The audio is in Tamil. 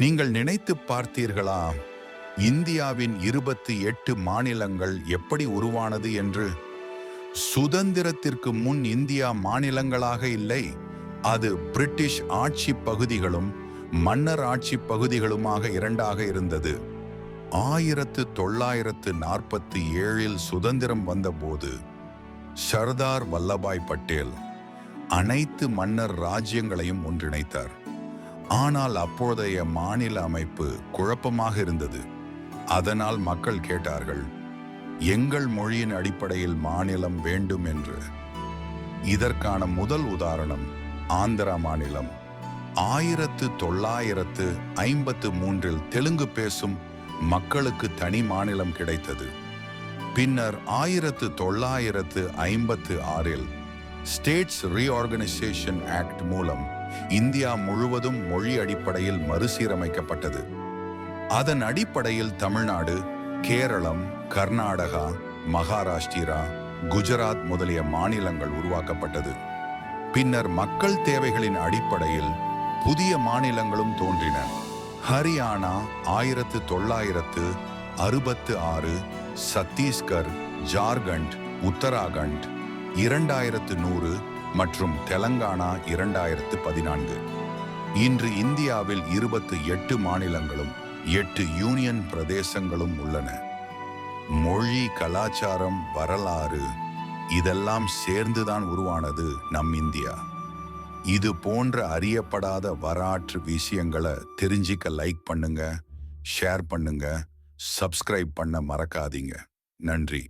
நீங்கள் நினைத்து பார்த்தீர்களா? இந்தியாவின் இருபத்தி எட்டு மாநிலங்கள் எப்படி உருவானது என்று? சுதந்திரத்திற்கு முன் இந்தியா மாநிலங்களாக இல்லை. அது பிரிட்டிஷ் ஆட்சி பகுதிகளும் மன்னர் ஆட்சி பகுதிகளுமாக இரண்டாக இருந்தது. ஆயிரத்து தொள்ளாயிரத்து நாற்பத்தி ஏழில் சுதந்திரம் வந்தபோது சர்தார் வல்லபாய் பட்டேல் அனைத்து மன்னர் ராஜ்யங்களையும் ஒன்றிணைத்தார். ஆனால் அப்போதைய மாநில அமைப்பு குழப்பமாக இருந்தது. அதனால் மக்கள் கேட்டார்கள் எங்கள் மொழியின் அடிப்படையில் மாநிலம் வேண்டும் என்று. இதற்கான முதல் உதாரணம் ஆந்திரா மாநிலம். ஆயிரத்து தொள்ளாயிரத்து ஐம்பத்து மூன்றில் தெலுங்கு பேசும் மக்களுக்கு தனி மாநிலம் கிடைத்தது. பின்னர் ஆயிரத்து தொள்ளாயிரத்து ஐம்பத்து ஆறில் ஸ்டேட்ஸ் ரீஆர்கனைசேஷன் ஆக்ட் மூலம் இந்தியா முழுவதும் மொழி அடிப்படையில் மறுசீரமைக்கப்பட்டது. அதன் அடிப்படையில் தமிழ்நாடு கேரளம் கர்நாடகா மகாராஷ்டிரா குஜராத் முதலிய மாநிலங்கள் உருவாக்கப்பட்டது. பின்னர் மக்கள் தேவைகளின் அடிப்படையில் புதிய மாநிலங்களும் தோன்றின. ஹரியானா ஆயிரத்து தொள்ளாயிரத்து அறுபத்து ஆறு சத்தீஸ்கர் ஜார்க்கண்ட் உத்தராகண்ட் இரண்டாயிரத்து நூறு மற்றும் தெலங்கானா இரண்டாயிரத்து பதினான்கு. இன்று இந்தியாவில் இருபத்து எட்டு மாநிலங்களும் எட்டு யூனியன் பிரதேசங்களும் உள்ளன. மொழி கலாச்சாரம் வரலாறு இதெல்லாம் சேர்ந்துதான் உருவானது நம் இந்தியா. இது போன்ற அறியப்படாத வரலாற்று விஷயங்களை தெரிஞ்சிக்க லைக் பண்ணுங்க ஷேர் பண்ணுங்க சப்ஸ்கிரைப் பண்ண மறக்காதீங்க. நன்றி.